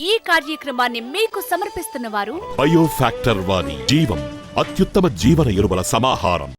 ఈ కార్యక్రమాన్ని మీకు సమర్పిస్తున్న వారు బయో ఫ్యాక్టర్ వారి జీవం అత్యుత్తమ జీవన ఎరువుల సమాహారం.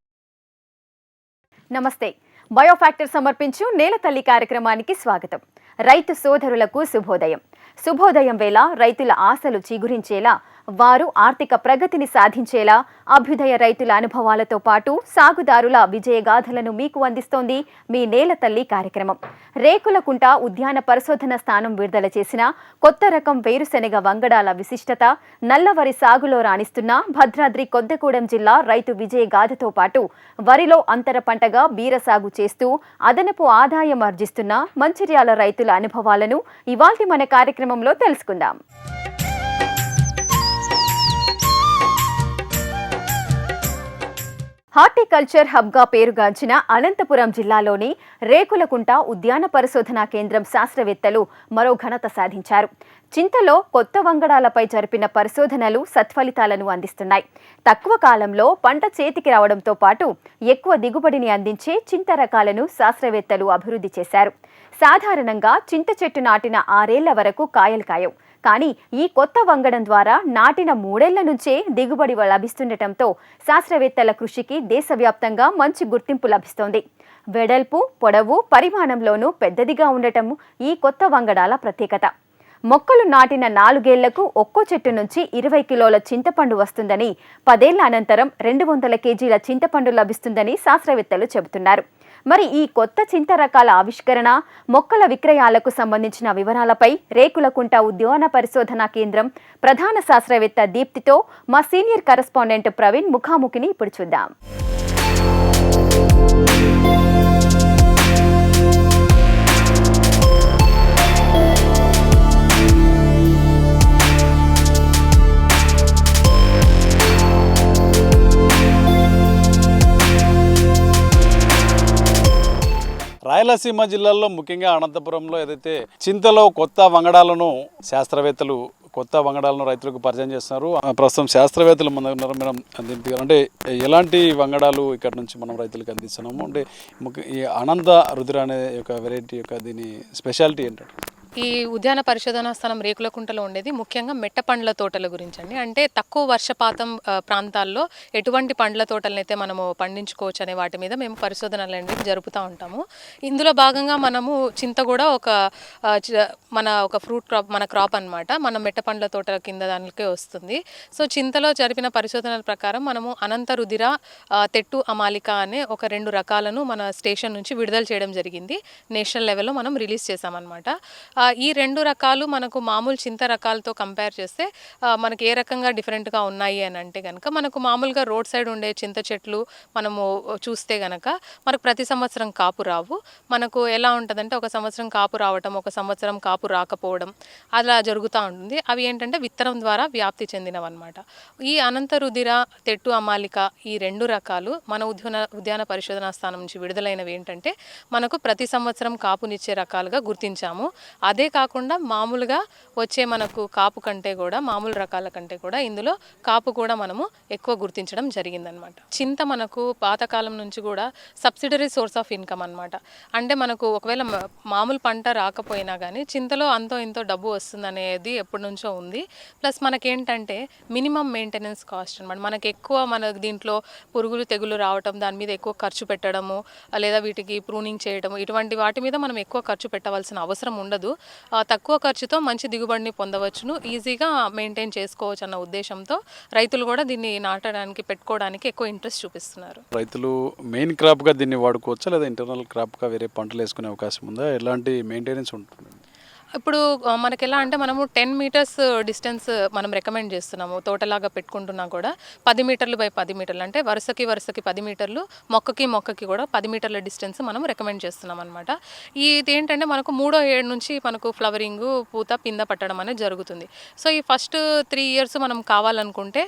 నమస్తే. బయోఫ్యాక్టర్ సమర్పించు నేల తల్లి కార్యక్రమానికి స్వాగతం. రైతు సోదరులకు శుభోదయం. శుభోదయం వేళ రైతుల ఆశలు చిగురించేలా వారు ఆర్థిక ప్రగతిని సాధించేలా అభ్యుదయ రైతుల అనుభవాలతో పాటు సాగుదారుల విజయగాథలను మీకు అందిస్తోంది మీ నేల తల్లి కార్యక్రమం. రేకులకుంట ఉద్యాన పరిశోధన స్థానం విడుదల చేసిన కొత్త రకం వేరుశెనగ వంగడాల విశిష్టత నల్లవరి సాగులో రాణిస్తున్న భద్రాద్రి కొద్దగూడెం జిల్లా రైతు విజయగాథతో పాటు వరిలో అంతర పంటగా బీర సాగు చేస్తూ అదనపు ఆదాయం ఆర్జిస్తున్న మంచిర్యాల రైతుల అనుభవాలను ఇవాల్టి మన కార్యక్రమంలో తెలుసుకుందాం. హార్టికల్చర్ హబ్గా పేరుగాంచిన అనంతపురం జిల్లాలోని రేకులకుంట ఉద్యాన పరిశోధనా కేంద్రం శాస్త్రవేత్తలు మరో ఘనత సాధించారు. చింతలో కొత్త వంగడాలపై జరిపిన పరిశోధనలు సత్ఫలితాలను అందిస్తున్నాయి. తక్కువ కాలంలో పంట చేతికి రావడంతో పాటు ఎక్కువ దిగుబడిని అందించే చింత రకాలను శాస్త్రవేత్తలు అభివృద్ధి చేశారు. సాధారణంగా చింత చెట్టు నాటిన ఆరేళ్ళ వరకు కాయలు కాయవు. కానీ ఈ కొత్త వంగడం ద్వారా నాటిన మూడేళ్ళ నుంచే దిగుబడి లభిస్తుండటంతో శాస్త్రవేత్తల కృషికి దేశవ్యాప్తంగా మంచి గుర్తింపు లభిస్తోంది. వెడల్పు పొడవు పరిమాణంలోనూ పెద్దదిగా ఉండటం ఈ కొత్త వంగడాల ప్రత్యేకత. మొక్కలు నాటిన నాలుగేళ్ళకు ఒక్కో చెట్టు నుంచి ఇరవై కిలోల చింతపండు వస్తుందని పదేళ్ళ అనంతరం రెండు వందల కేజీల చింతపండు లభిస్తుందని శాస్త్రవేత్తలు చెబుతున్నారు. మరి ఈ కొత్త చింత రకాల ఆవిష్కరణ మొక్కల విక్రయాలకు సంబంధించిన వివరాలపై రేకులకుంట ఉద్యాన పరిశోధనా కేంద్రం ప్రధాన శాస్త్రవేత్త దీప్తితో మా సీనియర్ కరెస్పాండెంట్ ప్రవీణ్ ముఖాముఖిని ఇప్పుడు చూద్దాం. రాయలసీమ జిల్లాలో ముఖ్యంగా అనంతపురంలో ఏదైతే చింతలో కొత్త వంగడాలను శాస్త్రవేత్తలు కొత్త వంగడాలను రైతులకు పరిచయం చేస్తున్నారు. ప్రస్తుతం శాస్త్రవేత్తలు మన ఉన్నారు అంటే ఎలాంటి వంగడాలు ఇక్కడ నుంచి మనం రైతులకు అందిస్తున్నాము? అంటే ముఖ్య- ఈ అనంత రుద్ర అనే యొక్క వెరైటీ యొక్క దీని స్పెషాలిటీ ఏంటంటే? ఈ ఉద్యాన పరిశోధనా స్థలం రేకులకుంటలో ఉండేది ముఖ్యంగా మెట్ట పండ్ల తోటల గురించి అండి అంటే తక్కువ వర్షపాతం ప్రాంతాల్లో ఎటువంటి పండ్ల తోటలను మనము పండించుకోవచ్చు అనే వాటి మీద మేము పరిశోధనలు అనేవి జరుపుతూ ఉంటాము. ఇందులో భాగంగా మనము చింత కూడా ఒక చ- మన ఒక ఫ్రూట్ క్రాప్ మన క్రాప్ అన్నమాట. మన మెట్ట పండ్ల తోటల కింద దానికే వస్తుంది. సో చింతలో జరిపిన పరిశోధనల ప్రకారం మనము అనంత రుదిర తెట్టు అమాలిక అనే ఒక రెండు రకాలను మన స్టేషన్ నుంచి విడుదల చేయడం జరిగింది. నేషనల్ లెవెల్లో మనం రిలీజ్ చేసామన్నమాట ఈ రెండు రకాలు మనకు మామూలు చింత రకాలతో కంపేర్ చేస్తే మనకి ఏ రకంగా డిఫరెంట్గా ఉన్నాయి అని అంటే కనుక మనకు మామూలుగా రోడ్ సైడ్ ఉండే చింత చెట్లు మనము చూస్తే గనక మనకు ప్రతి సంవత్సరం కాపు రావు. మనకు ఎలా ఉంటుందంటే ఒక సంవత్సరం కాపు రావటం ఒక సంవత్సరం కాపు రాకపోవడం అలా జరుగుతూ ఉంటుంది. అవి ఏంటంటే విత్తనం ద్వారా వ్యాప్తి చెందినవన్నమాట. ఈ అనంత రుధిర తెట్టు అమాలిక ఈ రెండు రకాలు మన ఉద్యాన ఉద్యాన పరిశోధనా స్థానం నుంచి విడుదలైనవి ఏంటంటే మనకు ప్రతి సంవత్సరం కాపునిచ్చే రకాలుగా గుర్తించాము. అదే కాకుండా మామూలుగా వచ్చే మనకు కాపు కంటే కూడా మామూలు రకాల కంటే కూడా ఇందులో కాపు కూడా మనము ఎక్కువ గుర్తించడం జరిగిందనమాట. చింత మనకు పాతకాలం నుంచి కూడా సబ్సిడరీ సోర్స్ ఆఫ్ ఇన్కమ్ అన్నమాట. అంటే మనకు ఒకవేళ మామూలు పంట రాకపోయినా కానీ చింతలో అంతో ఇంతో డబ్బు వస్తుందనేది ఎప్పటి నుంచో ఉంది. ప్లస్ మనకేంటంటే మినిమం మెయింటెనెన్స్ కాస్ట్ అనమాట మనకి ఎక్కువ మన దీంట్లో పురుగులు తెగులు రావటం దాని మీద ఎక్కువ ఖర్చు పెట్టడము లేదా వీటికి ప్రూనింగ్ చేయడము ఇటువంటి వాటి మీద మనం ఎక్కువ ఖర్చు పెట్టవలసిన అవసరం ఉండదు. తక్కువ ఖర్చుతో మంచి దిగుబడిని పొందవచ్చును. ఈజీగా మెయింటైన్ చేసుకోవచ్చు అన్న ఉద్దేశంతో రైతులు కూడా దీన్ని నాటడానికి పెట్టుకోవడానికి ఎక్కువ ఇంట్రెస్ట్ చూపిస్తున్నారు. రైతులు మెయిన్ క్రాప్గా దీన్ని వాడుకోవచ్చా లేదా ఇంటర్నల్ క్రాప్గా వేరే పంటలు వేసుకునే అవకాశం ఉందా? ఎలాంటి మెయింటెనెన్స్ ఉంటుంది? ఇప్పుడు మనకి ఎలా అంటే మనము టెన్ మీటర్స్ డిస్టెన్స్ మనం రికమెండ్ చేస్తున్నాము తోటలాగా పెట్టుకుంటున్నా కూడా. పది మీటర్లు బై పది మీటర్లు అంటే వరుసకి వరుసకి పది మీటర్లు మొక్కకి మొక్కకి కూడా పది మీటర్ల డిస్టెన్స్ మనం రికమెండ్ చేస్తున్నాం అనమాట ఇది ఏంటంటే మనకు మూడో ఏడు నుంచి మనకు ఫ్లవరింగ్ పూత పింద పట్టడం అనేది జరుగుతుంది. సో ఈ ఫస్ట్ త్రీ ఇయర్స్ మనం కావాలనుకుంటే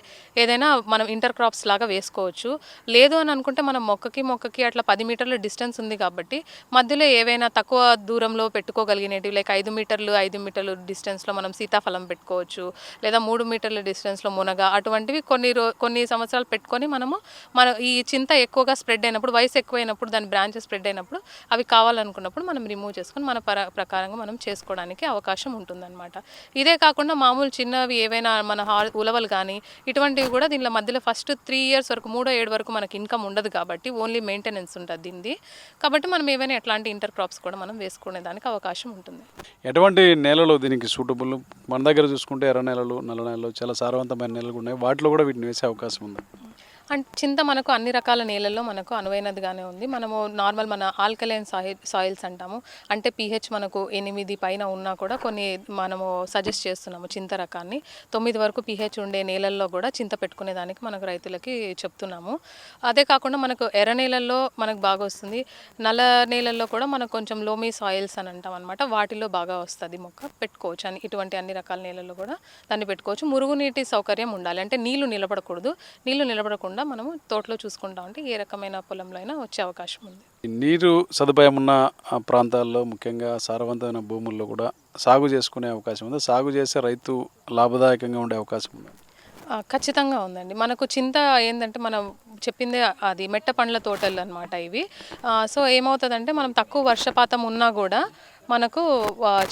ఏదైనా మనం ఇంటర్ క్రాప్స్ లాగా వేసుకోవచ్చు. లేదు అని అనుకుంటే మనం మొక్కకి మొక్కకి అట్లా పది మీటర్ల డిస్టెన్స్ ఉంది కాబట్టి మధ్యలో ఏవైనా తక్కువ దూరంలో పెట్టుకోగలిగినవి లైక్ ఐదు మీటర్ మీటర్లు ఐదు మీటర్లు డిస్టెన్స్లో మనం సీతాఫలం పెట్టుకోవచ్చు. లేదా మూడు మీటర్ల డిస్టెన్స్లో మునగ. అటువంటివి కొన్ని రో కొన్ని సంవత్సరాలు పెట్టుకొని మనము మన ఈ చింత ఎక్కువగా స్ప్రెడ్ అయినప్పుడు వయసు ఎక్కువైనప్పుడు దాని బ్రాంచెస్ స్ప్రెడ్ అయినప్పుడు అవి కావాలనుకున్నప్పుడు మనం రిమూవ్ చేసుకొని మన పర ప్రకారంగా మనం చేసుకోవడానికి అవకాశం ఉంటుందన్నమాట. ఇదే కాకుండా మామూలు చిన్నవి ఏవైనా మన హార్ ఉలవలు కానీ ఇటువంటివి కూడా దీనిలో మధ్యలో ఫస్ట్ త్రీ ఇయర్స్ వరకు మూడో ఏడు వరకు మనకి ఇన్కమ్ ఉండదు కాబట్టి ఓన్లీ మెయింటెనెన్స్ ఉంటుంది దీనిది. కాబట్టి మనం ఏవైనా ఎట్లాంటి ఇంటర్ క్రాప్స్ కూడా మనం వేసుకునే దానికి అవకాశం ఉంటుంది. ఎటువంటి నేలలు దీనికి సూటబుల్ మన దగ్గర చూసుకుంటే ఎర్ర నేలలు నల్ల నేలలు చాలా సారవంతమైన నేలలు ఉన్నాయి. వాటిలో కూడా వీటిని వేసే అవకాశం ఉంది. అండ్ చింత మనకు అన్ని రకాల నేలల్లో మనకు అనువైనదిగానే ఉంది. మనము నార్మల్ మన ఆల్కలైన్ సాయి సాయిల్స్ అంటాము. అంటే పీహెచ్ మనకు ఎనిమిది పైన ఉన్నా కూడా కొన్ని మనము సజెస్ట్ చేస్తున్నాము చింత రకాన్ని. తొమ్మిది వరకు పీహెచ్ ఉండే నేలల్లో కూడా చింత పెట్టుకునే దానికి మనకు రైతులకి చెప్తున్నాము. అదే కాకుండా మనకు ఎర్ర నేలల్లో మనకు బాగా వస్తుంది. నల్ల నేలల్లో కూడా మనకు కొంచెం లోమీ సాయిల్స్ అని అంటాం అనమాట వాటిలో బాగా వస్తుంది మొక్క. పెట్టుకోవచ్చు. అని ఇటువంటి అన్ని రకాల నేలల్లో కూడా దాన్ని పెట్టుకోవచ్చు. మురుగునీటి సౌకర్యం ఉండాలి. అంటే నీళ్ళు నిలబడకూడదు. నీళ్ళు నిలబడకుండా మనము తోటలో చూసుకుంటా ఉంటే ఏ రకమైన పొలంలో అయినా వచ్చే అవకాశం ఉంది. నీరు సదుపాయం ఉన్న ప్రాంతాల్లో ముఖ్యంగా సారవంతమైన భూముల్లో కూడా సాగు చేసుకునే అవకాశం ఉంది. సాగు చేసే రైతు లాభదాయకంగా ఉండే అవకాశం ఉంది. ఖచ్చితంగా ఉందండి. మనకు చింత ఏంటంటే మనం చెప్పిందే అది మెట్ట పండ్ల తోటలు అనమాట ఇవి. సో ఏమవుతుందంటే మనం తక్కువ వర్షపాతం ఉన్నా కూడా మనకు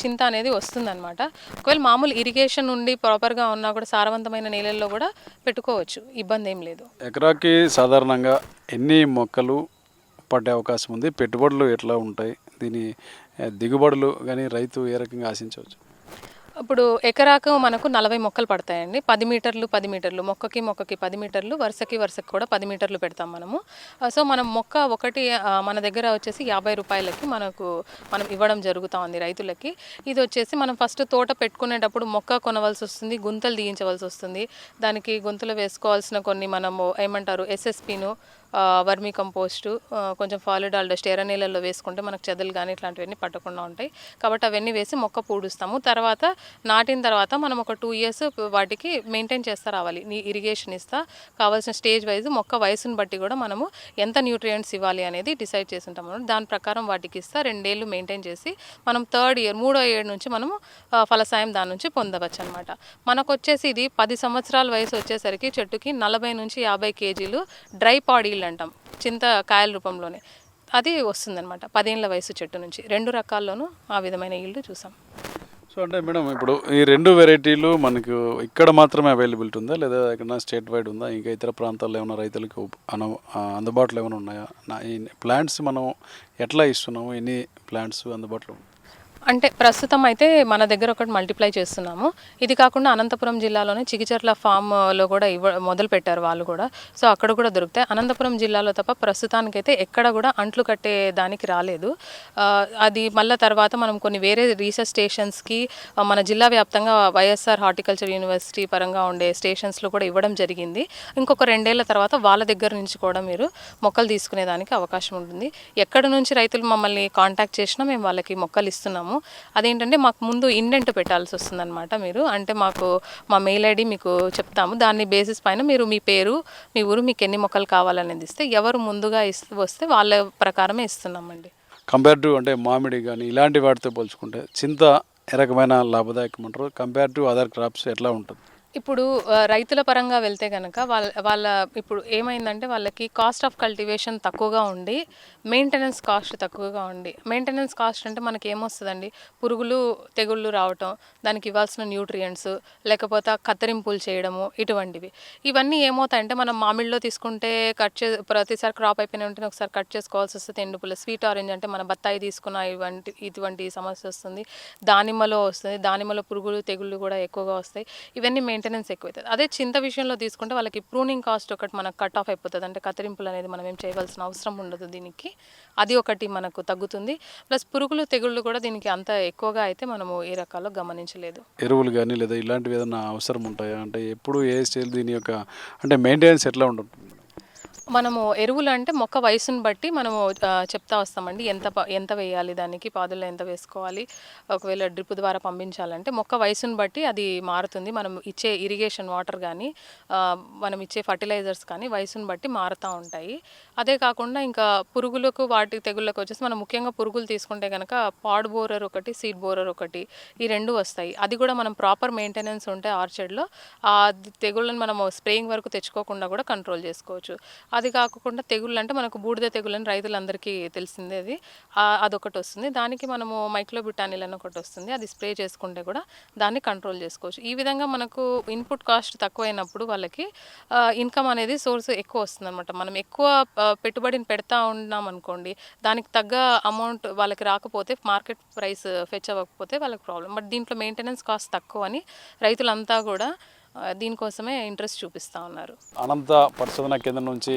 చింత అనేది వస్తుందన్నమాట. ఒకవేళ మామూలు ఇరిగేషన్ ఉండి ప్రాపర్గా ఉన్నా కూడా సారవంతమైన నేలల్లో కూడా పెట్టుకోవచ్చు. ఇబ్బంది ఏం లేదు. ఎకరాకి సాధారణంగా ఎన్ని మొక్కలు పడే అవకాశం ఉంది? పెట్టుబడులు ఎట్లా ఉంటాయి? దీని దిగుబడులు కానీ రైతు ఏ రకంగా ఆశించవచ్చు? ఇప్పుడు ఎకరాకు మనకు నలభై మొక్కలు పడతాయండి. పది మీటర్లు పది మీటర్లు మొక్కకి మొక్కకి పది మీటర్లు వరుసకి వరుసకి కూడా పది మీటర్లు పెడతాం మనము. సో మనం మొక్క ఒకటి మన దగ్గర వచ్చేసి యాభై రూపాయలకి మనకు మనం ఇవ్వడం జరుగుతూ ఉంది రైతులకి. ఇది వచ్చేసి మనం ఫస్ట్ తోట పెట్టుకునేటప్పుడు మొక్క కొనవలసి వస్తుంది గుంతలు తీయించవలసి వస్తుంది. దానికి గుంతలు వేసుకోవాల్సిన కొన్ని మనము ఏమంటారు ఎస్ఎస్పిను వర్మీ కంపోస్టు కొంచెం ఫాలిడాల్ డస్ట్ ఎర్ర నీళ్ళల్లో వేసుకుంటే మనకు చెదలు కానీ ఇట్లాంటివన్నీ పట్టకుండా ఉంటాయి. కాబట్టి అవన్నీ వేసి మొక్క పూడుస్తాము. తర్వాత నాటిన తర్వాత మనం ఒక టూ ఇయర్స్ వాటికి మెయింటైన్ చేస్తా రావాలి. నీ ఇరిగేషన్ ఇస్తా. కావాల్సిన స్టేజ్ వైజ్ మొక్క వయసును బట్టి కూడా మనము ఎంత న్యూట్రియంట్స్ ఇవ్వాలి అనేది డిసైడ్ చేసి ఉంటాం అనమాట. దాని ప్రకారం వాటికి ఇస్తా. రెండేళ్ళు మెయింటైన్ చేసి మనం థర్డ్ ఇయర్ మూడో ఇయర్ నుంచి మనము ఫలసాయం దాని నుంచి పొందవచ్చు అనమాట. మనకు వచ్చేసి ఇది పది సంవత్సరాల వయసు వచ్చేసరికి చెట్టుకి నలభై నుంచి యాభై కేజీలు డ్రై పాడీలు అంటాం. చింత కాయల రూపంలోనే. అది వస్తుందన్నమాట పదేళ్ళ వయసు చెట్టు నుంచి. రెండు రకాల్లోనూ ఆ విధమైన ఈల్డ్ చూసాం. సో అంటే మేడం ఇప్పుడు ఈ రెండు వెరైటీలు మనకు ఇక్కడ మాత్రమే అవైలబిలిటీ ఉందా? లేదా ఎక్కడ స్టేట్ వైడ్ ఉందా? ఇంకా ఇతర ప్రాంతాల్లో ఏమైనా రైతులకు అను అందుబాటులో ఏమైనా ఉన్నాయా? నా ఈ ప్లాంట్స్ మనం ఎట్లా ఇస్తున్నాము? ఎన్ని ప్లాంట్స్ అందుబాటులో అంటే ప్రస్తుతం అయితే మన దగ్గర ఒకటి మల్టిప్లై చేస్తున్నాము. ఇది కాకుండా అనంతపురం జిల్లాలోనే చిగిచర్ల ఫామ్లో కూడా ఇవ్వ మొదలు పెట్టారు వాళ్ళు కూడా. సో అక్కడ కూడా దొరుకుతాయి. అనంతపురం జిల్లాలో తప్ప ప్రస్తుతానికైతే ఎక్కడ కూడా అంట్లు కట్టే దానికి రాలేదు. అది మళ్ళీ తర్వాత మనం కొన్ని వేరే రీసెర్చ్ స్టేషన్స్కి మన జిల్లా వ్యాప్తంగా వైఎస్ఆర్ హార్టికల్చర్ యూనివర్సిటీ పరంగా ఉండే స్టేషన్స్లో కూడా ఇవ్వడం జరిగింది. ఇంకొక రెండేళ్ళ తర్వాత వాళ్ళ దగ్గర నుంచి కూడా మీరు మొక్కలు తీసుకునేదానికి అవకాశం ఉంటుంది. ఎక్కడ నుంచి రైతులు మమ్మల్ని కాంటాక్ట్ చేసినా మేము వాళ్ళకి మొక్కలు ఇస్తున్నాము. అదేంటంటే మాకు ముందు ఇండెంట్ పెట్టాల్సి వస్తుందన్నమాట మీరు. అంటే మాకు మా మెయిల్ ఐడి మీకు చెప్తాము. దాని బేసిస్ పైన మీరు మీ పేరు మీ ఊరు మీకు ఎన్ని మొక్కలు కావాలనేది ఇస్తే ఎవరు ముందుగా ఇస్తూ వస్తే వాళ్ళ ప్రకారమే ఇస్తున్నామండి. కంపేర్ టు అంటే మామిడి కానీ ఇలాంటి వాటితో పోల్చుకుంటే చింత ఏ రకమైన లాభదాయకం అంటారు. కంపేర్ టు అదర్ క్రాప్స్ ఎట్లా ఉంటుంది? ఇప్పుడు రైతుల పరంగా వెళ్తే కనుక వాళ్ళ వాళ్ళ ఇప్పుడు ఏమైందంటే వాళ్ళకి కాస్ట్ ఆఫ్ కల్టివేషన్ తక్కువగా ఉండి మెయింటెనెన్స్ కాస్ట్ తక్కువగా ఉండి. మెయింటెనెన్స్ కాస్ట్ అంటే మనకి ఏమొస్తుందండి? పురుగులు తెగుళ్ళు రావటం దానికి ఇవ్వాల్సిన న్యూట్రియంట్స్ లేకపోతే కత్తిరింపులు చేయడము ఇటువంటివి. ఇవన్నీ ఏమవుతాయంటే మనం మామిడిలో తీసుకుంటే కట్ చే ప్రతిసారి క్రాప్ అయిపోయిన వెంటనే ఒకసారి కట్ చేసుకోవాల్సి వస్తుంది ఎండుపుల స్వీట్ ఆరెంజ్ అంటే మన బత్తాయి తీసుకున్న ఇవంటి ఇటువంటి సమస్య వస్తుంది. దానిమ్మలో వస్తుంది. దానిమ్మలో పురుగులు తెగుళ్ళు కూడా ఎక్కువగా వస్తాయి. ఇవన్నీ మెయింటెనెన్స్ ఎక్కువ అవుతుంది అదే చింత విషయంలో తీసుకుంటే వాళ్ళకి ప్రూనింగ్ కాస్ట్ ఒకటి మనకు కట్ ఆఫ్ అయిపోతుంది. అంటే కత్తిరింపులు అనేది మనం ఏం చేయవలసిన అవసరం ఉండదు దీనికి. అది ఒకటి మనకు తగ్గుతుంది. ప్లస్ పురుగులు తెగుళ్ళు కూడా దీనికి అంత ఎక్కువగా అయితే మనము ఏ రకాల్లో గమనించలేదు. ఎరువులు కానీ లేదా ఇలాంటివి ఏదైనా అవసరం ఉంటాయా? అంటే ఎప్పుడు ఏ స్టైల్ దీని యొక్క అంటే మెయింటెనెన్స్ ఎట్లా ఉంటుంది మనము ఎరువులు అంటే మొక్క వయసును బట్టి మనము చెప్తా వస్తామండి. ఎంత ప- ఎంత వేయాలి దానికి పాదుల్లో ఎంత వేసుకోవాలి ఒకవేళ డ్రిప్ ద్వారా పంపించాలంటే మొక్క వయసును బట్టి అది మారుతుంది. మనం ఇచ్చే ఇరిగేషన్ వాటర్ కానీ మనం ఇచ్చే ఫర్టిలైజర్స్ కానీ వయసును బట్టి మారుతూ ఉంటాయి. అదే కాకుండా ఇంకా పురుగులకు వాటి తెగుళ్ళకు వచ్చేసి మనం ముఖ్యంగా పురుగులు తీసుకుంటే కనుక పాడ్ బోరర్ ఒకటి సీడ్ బోరర్ ఒకటి ఈ రెండు వస్తాయి. అది కూడా మనం ప్రాపర్ మెయింటెనెన్స్ ఉంటే ఆర్చర్డ్లో ఆ తెగుళ్ళని మనము స్ప్రేయింగ్ వరకు తెచ్చుకోకుండా కూడా కంట్రోల్ చేసుకోవచ్చు. అది కాకుండా తెగుళ్ళు అంటే మనకు బూడిద తెగుళ్ళని రైతులందరికీ తెలిసిందే అది. అదొకటి వస్తుంది. దానికి మనము మైక్లోబిటానిల్ అని ఒకటి వస్తుంది. అది స్ప్రే చేసుకుంటే కూడా దాన్ని కంట్రోల్ చేసుకోవచ్చు. ఈ విధంగా మనకు ఇన్పుట్ కాస్ట్ తక్కువైనప్పుడు వాళ్ళకి ఇన్కమ్ అనేది సోర్స్ ఎక్కువ వస్తుంది అనమాట మనం ఎక్కువ పెట్టుబడిని పెడతా ఉన్నాం అనుకోండి దానికి తగ్గ అమౌంట్ వాళ్ళకి రాకపోతే మార్కెట్ ప్రైస్ ఫెచ్ అవ్వకపోతే వాళ్ళకి ప్రాబ్లం. బట్ దీంట్లో మెయింటెనెన్స్ కాస్ట్ తక్కువ అని రైతులంతా కూడా దీనికోసమే ఇంట్రెస్ట్ చూపిస్తూ ఉన్నారు. అనంత పరిశోధన కేంద్రం నుంచి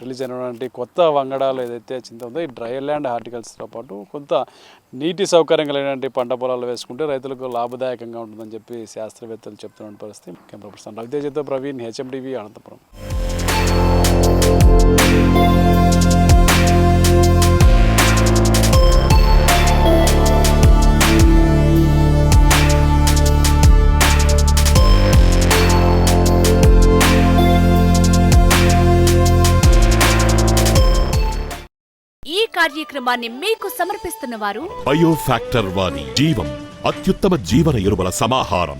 రిలీజ్ అయినటువంటి కొత్త వంగడాలు ఏదైతే చింత ఉందో ఈ డ్రై ల్యాండ్ హార్టికల్స్తో పాటు కొంత నీటి సౌకర్యం కలిగినటువంటి పంట పొలాలు వేసుకుంటే రైతులకు లాభదాయకంగా ఉంటుందని చెప్పి శాస్త్రవేత్తలు చెప్తున్న పరిస్థితి. కెమెరా పర్సన్ రవితేజతో ప్రవీణ్ హెచ్ఎండివి అనంతపురం. ఈ కార్యక్రమాన్ని మీకు సమర్పిస్తున్న వారు బయోఫ్యాక్టర్ వారి జీవం అత్యుత్తమ జీవన ఎరువుల సమాహారం.